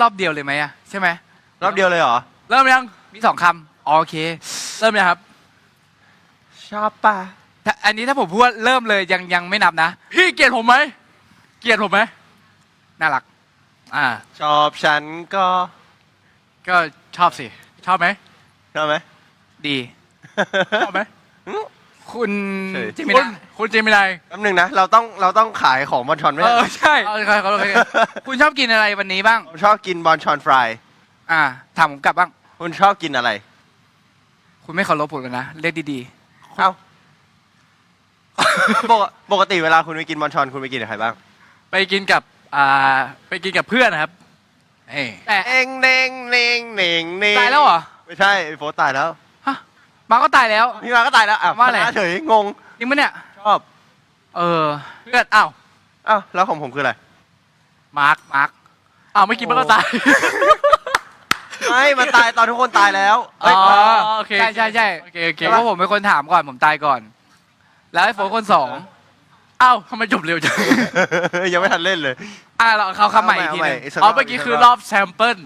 รอบเดียวเลยไหมอะใช่ไหมรอบเดียวเลยเหรอ เริ่มยังมีสองคำอ๋อโอเค เริ่มยังครับชอบป่ะถ้าอันนี้ถ้าผมพูดว่าเริ่มเลยยังยังไม่นับนะ พี่เกลียดผมไหมเกลียดผมไหมน่ารัก อ่า ชอบฉันก็ก็ชอบสิ ชอบไหมชอบไหมดี ชอบไหม คุณเฉยจิมิคุณนาคุณเจมินายแป๊บหนึงนะ เราต้องเราต้องขายของบอลชอนไหมเออใช่เอาเอาเอาเอาเอาคุณชอบกินอะไรวันนี้บ้าง ผมชอบกินบอลชอนฟราย อ่าถามผมกลับบ้าง คุณชอบกินอะไร คุณไม่เคารพผมเลยนะเรียกดีเอ้าปกปกติเวลาคุณไปกินบอลชอนคุณไปกินกับใครบ้าง ไปกินกับอ่าไปกินกับเพื่อนนะครับเอ้ยๆแต่เองเน่งเน่งเน่งเน่งตายแล้วเหรอไม่ใช่ไอ้โฟสตายแล้วฮะ มาก็ตายแล้ว พี่มาก็ตายแล้วอะว่าอะไร ชนเฉยงงจริงปะเนี่ย ชอบเออเพื่อนอ้าวอ้าวแล้วของผมคืออะไร มาร์คมาร์คอ้าวไม่อกินมันก็ตายไม่มันตายตอนทุกคนตายแล้วอ๋เอ้ยอโอเคใช่ใช่ใช่โอเคโอเคเพราะผมเป็นคนถามก่อนผมตายก่อน แล้วไอ้โฟนคนสองอ้าวทำไมจบเร็วจัง ยังไม่ทันเล่นเลย อะเราเขาคำใหม่อีกทีหนึงาใหอ๋อเมื่อกี้คือรอบแซมเปิล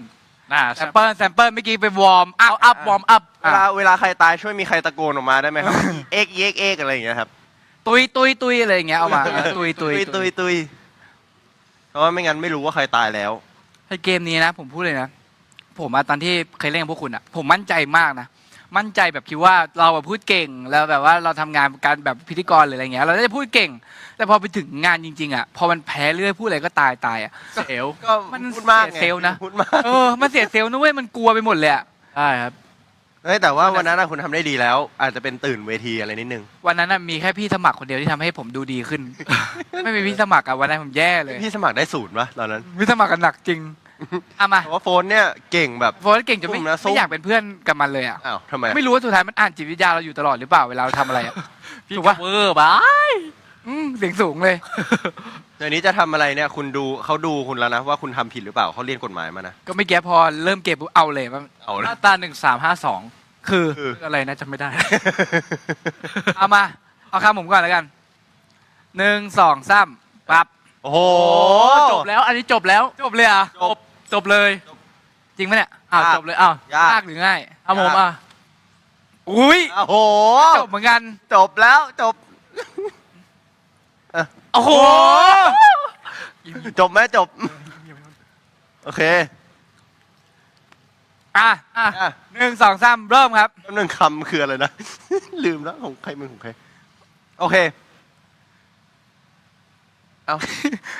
นะแซมเปิลแซมเปิลเมื่อกี้ไปวอร์มอัเอาพอัพวอร์มอัพเวลาเวลาใครตายช่วยมีใครตะโกนออกมาได้ไหมครับ เอกเอกเอกอะไรอย่างเงี้ยครับ ตุยตุยตุยอะไรอย่างเงี้ยเอามาเออตุยตุยตุยตุยเพราะว่าไม่งั้นไม่รู้ว่าใครตายแล้วไอ้เกมนี้นะ ผมพูดเลยนะ ผมอะตอนที่เคยเล่นกับพวกคุณอะผมมั่นใจมากนะ มั่นใจแบบคิดว่าเราแบบพูดเก่งแล้วแบบว่าเราทำงานการแบบพิธีกรหรืออะไรเงี้ยเราได้พูดเก่ง แต่พอไปถึงงานจริงๆอะพอมันแพ้เรื่อยพูดอะไรก็ตายตายอะเซลก็มันพูดมากเสียเซลล์นะพูดมากเออมันเสียเซลล์นะเว้ยมันกลัวไปหมดเลยอะใช่ครับ เฮ้ยแต่ว่าวันนั้นน่ะคุณทำได้ดีแล้ว อาจจะเป็นตื่นเวทีอะไรนิดนึงวันนั้นน่ะมีแค่พี่สมัครคนเดียวที่ทำให้ผมดูดีขึ้น ไม่มีพี่สมัครอะวันนั้นผมแย่เลยพี่สมัครได้ศูนย์ปะตอนนั้น พี่สมัครกันหนักจริง เอามาเพราะว่าโฟนเนี่ยเก่งแบบ โฟนเก่งจนไม่ผมนะส้มไม่อยากเป็นเพื่อนกับมันเลยอะอ้าวทำไมไม่รู้ว่าสุดท้ายมันอ่านจิตวิทยาเราอยู่ตลอดหรือเปล่าเวลาเราทำอะไรอะพี่ถูกก็ปะเวอร์บ้าอืมเสียงสูงเลย เดี๋ยวนี้จะทำอะไรเนี่ยคุณดูเขาดูคุณแล้วนะ ว่าคุณทำผิดหรือเปล่าเขาเรียนกฎหมายมานะ ก็ไม่แก้พอเริ่มเก็บปุ๊บเอาเลยว่าเอาหละน้าตาหนึ่งสามห้าสองคือคือ อะไรนะจำไม่ได้ เอามา เอาคำผมก่อนแล้วกันหนึ่งสองสามปั๊บโอ้โหจบแล้ว อันนี้จบแล้ว จบเลยเหรอะจบ จบเลย จริงไหมเนี่ยอ้าวยากจบเลยอ้าวยากยากหรือง่ายเอาผมอะอุ้ยโอ้โห จบเหมือนกันจบแล้วจบ โอ้โหจบไหมจบ โอเคอะอะอะหนึ่งสองสามเริ่มครับ แป๊บนึงคำคืออะไรนะ ลืมแล้วของใครมึงของใคร โอเค เอา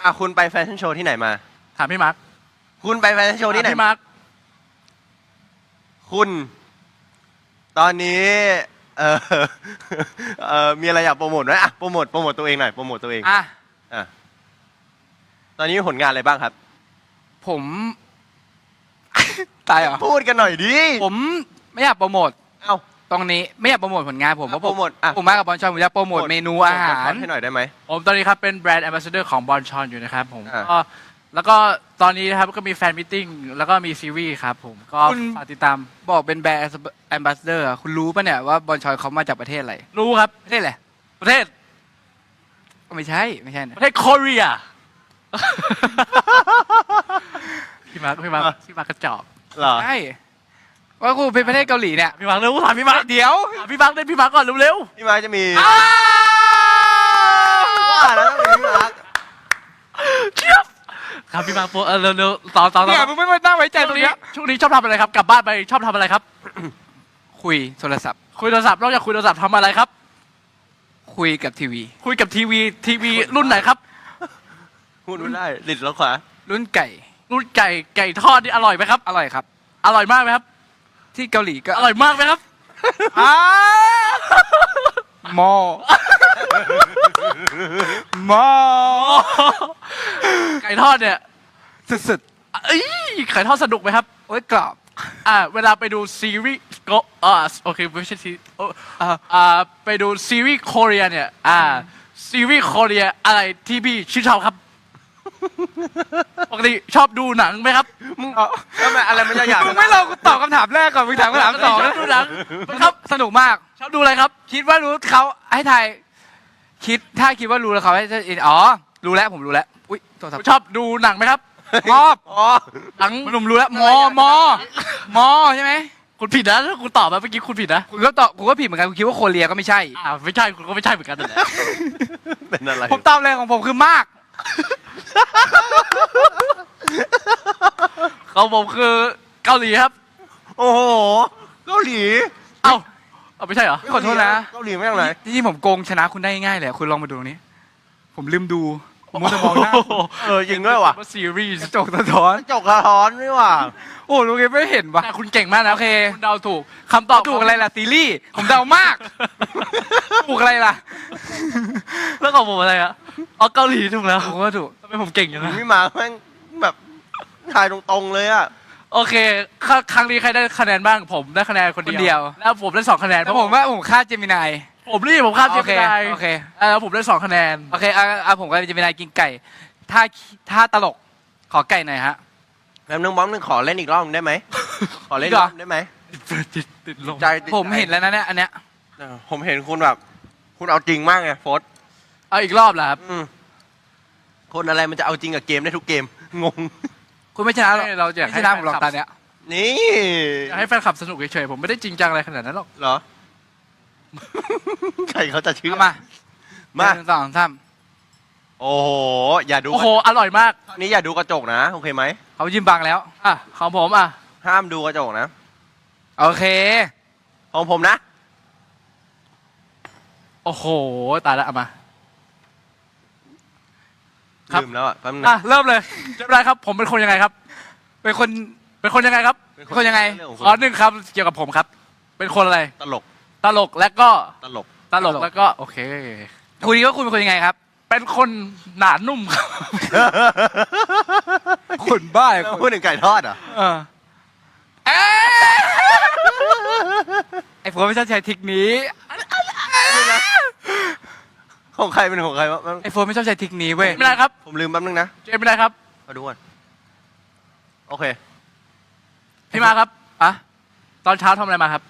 อะคุณไปแฟชั่นโชว์ที่ไหนมา ถามพี่มาร์ค คุณไปแฟชั่นโชว์ที่ไหนถามพี่มาร์คคุณ ตอนนี้เออเออมีอะไรอยากโปรโมทไหมอะโปรโมทโปรโมทตัวเองหน่อยโปรโมทตัวเองอะอะตอนนี้มีผลงานอะไรบ้างครับ ผม ตายเหรอ พูดกันหน่อยดิผมไม่อยากโปรโมทเอ้า ตรงนี้ไม่อยากโปรโมทผลงานผมเพราะโปผรมโมทอะ ผมมากับบอลชอนผมอยากโปรโมทเมนูอาหาร ให้หน่อยได้ไหม ผมตอนนี้ครับเป็นแบรนด์แอมบาสเดอร์ของบอลชอนอยู่นะครับผมอะก็ แล้วก็ตอนนี้นะครับก็มีแฟนมิทติ้งแล้วก็มีซีรีส์ครับผมก็คุณ ฝากติดตามบอกเป็นแบรนด์แอมบาสเดอร์คุณรู้ปะเนี่ยว่าบอลชอนเขามาจากประเทศอะไรรู้ครับ ประเทศอะไรประเทศไม่ใช่ไม่ใช่ปนะระเทศโคเรียพี่มาร์คพี่มาร์คพี่มาร์คกระจอกเหรอ ใช่ว่ากูเป็นประเทศเกาหลีเนี่ยพี่มาร์คเร็วถามพี่มาร์คเดี๋ยวถามพี่มาร์คเลยพี่มาร์คก่อนเร็วพี่มาร์คจะมีอ้าว ว่าแล้วต้องเป็นพี่มาร์ค ๆเชียบ ครับพี่มาร์คโฟเออเร็วๆต่อต่อต่เนี่ยอมึงไม่มาตั้งไว้ใจช่ตรวงงนี้เนี้ยช่วงนี้ชอบทำอะไรครับ กลับบ้านไปชอบทำอะไรครับ คุยโทรศัพท์ คุยโทรศัพท์นอกจากคุยโทรศัพท์ทำอะไรครับ คุยกับทีวี คุยกับทีวีทีวีรุ่นไหนครับ พูดไม่ได้ลิดแล้วขวารุ่นไก่ รุ่นไก่ไก่ทอดนี่อร่อยไหมครับ อร่อยครับ อร่อยมากไหมครับ ที่เกาหลีก็อร่อยมากไหมครับ อ้าหมอ หมอไก่ทอดเนี่ยสุดเอ้ยไก่ทอดสนุกไหมครับ ๆโอ้ยกรอบ อ่าเวลาไปดูซีรีส์ก็อ่าโอเคไม่ใช่ซีโอ้อ่าอ่าไปดูซีรีส์โคเรียเนี่ยอ่าซีรีส์โคเรียอะไรที่พี่ชื่นชอบครับ ปกติชอบดูหนังไหมครับมึงทำไมอะไรมันจะอยากมึงไม่ลองกูตอบคำถามแรกก่อนมึงถามคำถามสองชอนะบดูหนังครับ สนุกมาก ชอบดูอะไรครับ คิดว่ารู้เขาให้ทาย คิดถ้าคิดว่ารู้แล้วเขาให้จะอ๋อ รู้แล้วผมรู้แล้ว อุ้ยโทรศัพท์ชอบดูหนังไหมครับชอบอ๋อทั้งหนุ่มรู้แล้วมอมอมอใช่ไหมคุณผิดนะถ้าคุณตอบมาเมื่อกี้คุณผิดนะคุณก็ตอบคุณก็ผิดเหมือนกันคุณคิดว่าโคเรียก็ไม่ใช่อ่าไม่ใช่คุณก็ไม่ใช่เหมือนกันนั่นแหละเป็นอะไรผมตอบเลยของผมคือมากของผมคือเกาหลีครับ โอ้โหเกาหลีเอ้า เอาไม่ใช่เหรอขอโทษนะเกาหลีไม่ยังไงที่จริงผมโกงชนะคุณได้ง่ายเลยคุณลองมาดูตรงนี้ ผมลืมดูผมมัวแต่มองหน้าเออจริงด้วยว่ะว่าซีรีส์กระจกสะท้อนจกกระท้อนนี่ว่ะโอ้ลุงเอไม่เห็นวะแต่คุณเก่งมากนะโอเคคุณเดาถูกคำตอบถูกอะไรล่ะซีรีส์ผมเดามากถูกอะไรล่ะ แล้วของผมอะไรอะอ๋อเกาหลีถูกแล้วผมก็ถูกทำไมผมเก่งอย่างนั้นพี่มาแม่งแบบทายตรงๆเลยอะ โอเคครั้งครั้งนี้ใครได้คะแนนบ้างผมได้คะแนนคนคนเดียวแล้วผมได้สองคะแนนแต่ผมว่าผมฆ่าเจมินายผมรีบผมข้ามเจโอเคมินายโอเคแล้วผมได้สองคะแนน โอเคเอาเอาผมกับเจมินายกินไก่ถ้าถ้าตลกขอไก่หน่อยฮะแป๊บนึงบ้องนึงขอเล่นอีกรอบได้ไหม ขอเล่นอีอีกกเหรอรอบได้ไหมติดติดลมใจติดใจผมเห็นแล้วนะเนี่ยอันเนี้ยเออผมเห็นคุณแบบ คุณเอาจริงมากไงโฟสเอาอีกรอบเหรอครับ อืมคนอะไรมันจะเอาจริงกับเกมได้ทุกเกม งง คุณไม่ชนะหรอกเราอยากไม่ให้ชนะผมหรอกตาเนี้ยนี่อยากให้แฟนคลับสนุกเฉยๆผมไม่ได้จริงจังอะไรขนาดนั้นหรอกเหรอ ใครเขาจะเชื่อเอามามาหนึ่งสองสามโอ้โห อย่าดูโอ้โหอร่อยมากคราวนี้อย่าดูกระจกนะ โอเคไหม เขายืมบังแล้วอะของผมอะห้ามดูกระจกนะ โอเค ของผมนะ โอ้โหตายแล้วเอามา ครับ ลืมแล้วอะแป๊บนึงอะเริ่มเลยเรียบร้อยครับ ผมเป็นคนยังไงครับ เป็นคนเป็นคนยังไงครับเป็นคนยังไงเรื่องของขอคุณหนึ่งคำเกี่ยวกับผมครับ เป็นคนอะไร ตลกตลกและก็ตลกตลกแล้วก็โอเคคุณคิดว่าคุณเป็นคนยังไงครับ เป็นคนหนานุ่มครับคนบ้าเลยพูดถึงไก่ทอดเหรอะเออเอ๊ะไอ้ผมไม่ชอบใช้ทริกนี้ ของใครเป็นของใครวะไอ้โฟนไม่ชอบใช้ทริกนี้เว้ยไม่ได้ครับผมลืมแป๊บนึงนะเจมไม่ได้ครับมาดูก่อนโอเค พี่มาครับอะตอนเช้าทำอะไรมาครับ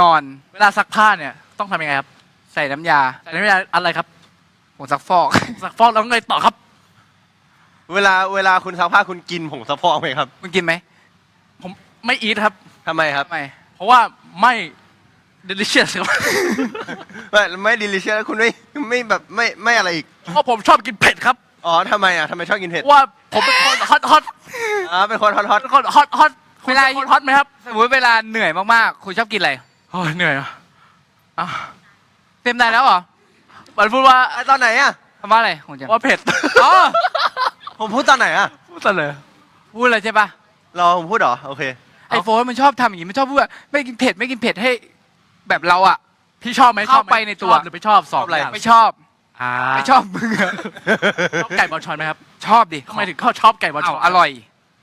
นอน เวลาซักผ้าเนี่ย ต้องทำยังไงครับ ใส่น้ำยาแต่ไม่ได้อะไรครับผงซักฟอก ซักฟอกแล้วไงต่อครับ เวลาเวลาคุณซักผ้าคุณกินผงซักฟอกไหมครับมึงกินไหมผมไม่อีทครับทำไมครับทำไมเพราะว่าไม่ delicious ครับ ไม่ไม่ดีลิเชียสคุณไม่ไม่แบบไม่ไม่อะไรอีก เพราะผมชอบกินเผ็ดครับ อ๋อทำไมอะทำไมชอบกินเผ็ดเพราะว่าผมเป็นคนฮอตฮอตอ่าเป็นคนฮอตฮอตเป็นคนฮอตฮอตคุณเป็นคนฮอตไหมครับสมมติเวลาเหนื่อยมากๆ คุณชอบกินอะไร โอ้ยเหนื่อยอะอะเต็มได้แล้วเหรอมันพูดว่าอะตอนไหนอะ คำว่าอะไรของเจมส์ว่าเผ็ดอ๋อผมพูดตอนไหนอะพูดซะเลย พูดเลยใช่ปะรอผมพูดเหรอ โอเค ไอ้โฟนมันชอบทำอย่างนี้มันชอบพูดว่าไม่กินเผ็ดไม่กินเผ็ดให้ แบบเราอะพี่ชอบไหมเข้าชอบหมไปในตัวชอบหรือไม่ชอบสองชอบอะไรอย่างไม่ชอบอ่าไม่ชอบมึงอะชอบไก่บอลชอนไหมครับชอบดิทำไมถึงเขาชอบไก่บอลชเอาอนอร่อย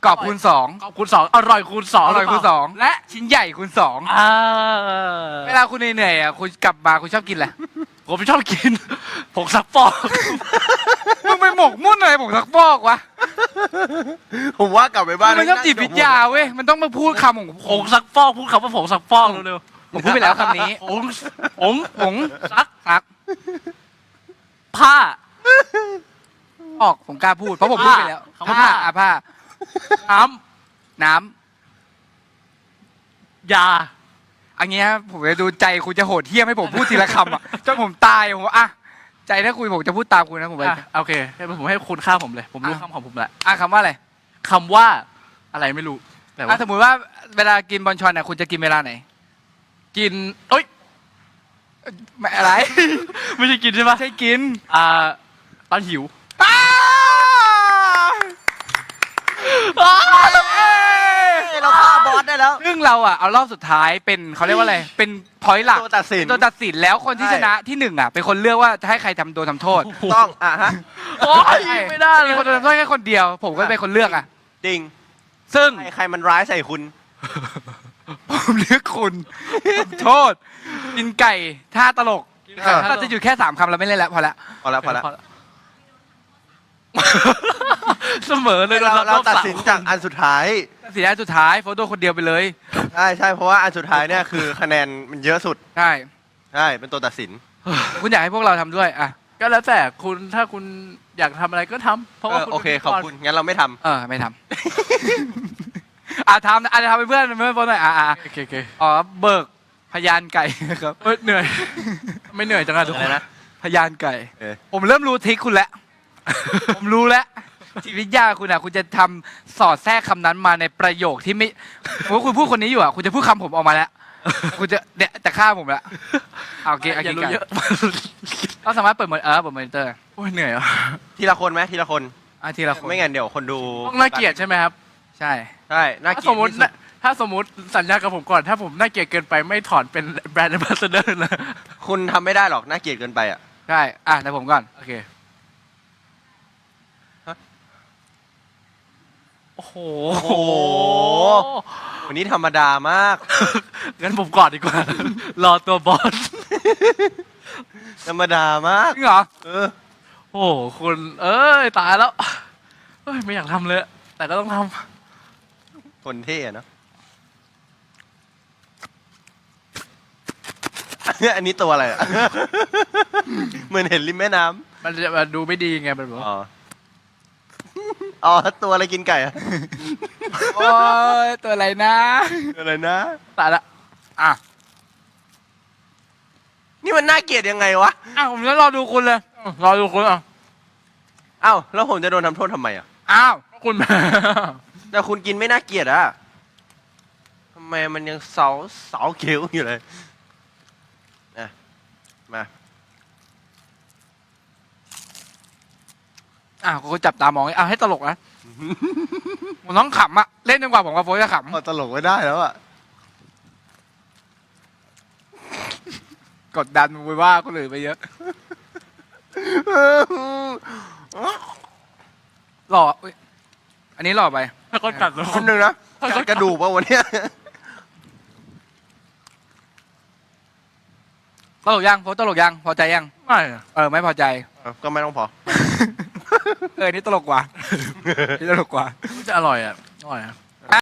กรอบคูณสองขอบคุณสองอร่อยคูณสองอร่อยคูณสองและชิ้นใหญ่คูณสองอ่าเวลาคุณเหนื่อยๆอะคุณกลับมาคุณชอบกินอะไรผมชอบกินผงซักฟอกมึงไปหมกมุ่นอะไรผมสักฟอกวะผมว่ากลับไปบ้านมันชอบจิตวิทยาเว้ยมันต้องมาพูดคำของผผมงซักฟอกพูดคำว่าผงซักฟอกเร็ว ผมพูดไปแล้วคำนี้ๆผงผงผงซักซัก ผ้า ออกผมกล้าพูดเพราะผมพูดไปแล้วคำว่าผ้าอะผ้า น้น้ำำยาอันเนี้ยผมจะดูใจคุณจะโหดเหี้ยมให้ผมพูดทีละคำอะจนผมตายผมว่าอะใจถ้าคุยผมจะพูดตามคุณนะผมไปอะโอเคให้ผมให้คุณค่าผมเลย ผมรู้อะคำของผมแหละอะคำว่าอะไรคำว่าอะไรไม่รู้ แต่อะว่าสมมติว่าเวลากินบอลชอนเนี่ยคุณจะกินเวลาไหน กินเอ้ยไม่อะไร ไม่ใช่กินใช่ปะใช่กิน อ่าตอนหิวอ้าวเราฆ่าบอสได้แล้ว ซึ่งเราอะเอารอบสุดท้ายเป็นเขาเรียกว่าอะไร เป็นพอยต์หลักตัวตัดสินเป็นตัวตัดสินแล้วคนที่ใช่ ชนะที่หนึ่งอะเป็นคนเลือกว่าจะให้ใครทำโดนทำโทษต้องอะฮะ โอ้ยไม่ได้เลมียคนโดนทำโทษแค่คนเดียว ผมก็เป็นคนเลือกอะ จริงซึ่ง ใครใครมันร้ายใส่คุณ ผมเลือกคุณทำโทษ กินไก่ท่าตลกเออ เราจะอยู่แค่สามคำเราไม่เล่นแล้วพอละ พอแล้วพอแล้วเสมอเลยเราเราอบตัดมสินจากอันสุดท้ายสีแดงสุดท้ายโฟโต้คนเดียวไปเลย ใช่ใช่เพราะว่าอันสุดท้ายเนี่ยคือคะแนนมันเยอะสุดใช่ ใช่เป็นตัวตัดสิน คุณอยากให้พวกเราทำด้วย อะ ก็แล้วแต่คุณถ้าคุณอยากทำอะไรก็ทำเพราะเอว่าอโอเคป็นขอบพิธีกรคุณงั้นเราไม่ทำ เออ ไม่ทำ อะทำอะทำเป็นเพื่อนเป็นเพื่อนโฟนหน่อยอะอะโอเคโอเคอ๋อเบิกพยานไก่นะครับเอ้ยเหนื่อย ไม่เหนื่อยจังอะทุกอะคไรนนะพยานไก่ เออ ผมเริ่มรู้ทริคคุณแล้ว ผมรู้แล้วจิตวิทยาคุณอะ คุณจะทำสอดแทรกคำนั้นมาในประโยคที่ไม่ผมว่าคุณพูดคนนี้อยู่อะ คุณจะพูดคำผมออกมาแล้ว คุณจะเนี่ยจะฆ่าผมแล้วเอาโอเคเอาอย่ากินรู้ไก่เยอะ เราสามารถเปิดมอนิเออเปิดมอนิเตอร์โอ้ยเหนื่อยอะทีละคนไหมทีละคน อะทีละคนไม่งั้นเดี๋ยวคนดูต้องน่าเกลียดใช่ไหมครับ ใช่ ใช่น่าถ้าเกลีสยดมมติที่สุดถ้าสมมติสัญญากับผมก่อน ถ้าผมน่าเกลียดเกินไปไม่ถอนเป็นแบรนด์ a m b a s s a d o r นะคุณทำไม่ได้หรอกน่าเกลียดเกินไปอะ ใช่อะแต่ผมก่อน โอเคฮะโอ้โหโอ้โห วันนี้ธรรมดามาก งั้นผมก่อนดีกว่า รอตัวบอสธรรมดามาก จริงเหรอ เออ โอ้โหคุณเอ้ย ตายแล้วเอ้ย ไม่อยากทำเลย แต่ก็ต้องท คนเท่อะเนอะอันนี้ตัวอะไรอะ เหมือนเห็นริมแม่น้ำมันจะมันดูไม่ดีไงมันแบบำว่าอ๋อ อ๋อ ตัวอะไรกินไก่อะโอ้ยตัวอะไรนะอะไรนะ ตายละอะนี่มันน่าเกลียดยังไงวะอะผมจะรอดูคุณเลยรอดูคุณอะเอ้าแล้วผมจะโดนทำโทษทำไมอะอ้าวคุณ แต่คุณกินไม่น่าเกลียดอะทำไมมันยังเสาเสาเขียวอยู่เลยอะมาอะกูก็จับตามองอะให้ตลกนะ ผมต้องขำอะเล่นจนกว่าผมกับโฟนจะขเอาตลกไม่ได้แล้วอะำกดดันไปว่าคนอื่นไปเยอะ หล่ออุ๊ย อันนี้หล่อไปแล้วก็กัดแล้วคนหนึ่งนะกัดกระดูกป่ะวันเนี้ยตลกยังโฟนตลกยังพอใจยัง ไม่อะเออไม่พอใจอะก็ไม่ต้องพอ เออนี่ตลกกว่า นี่ตลกกว่ามันจะอร่อยอะอร่อยอะ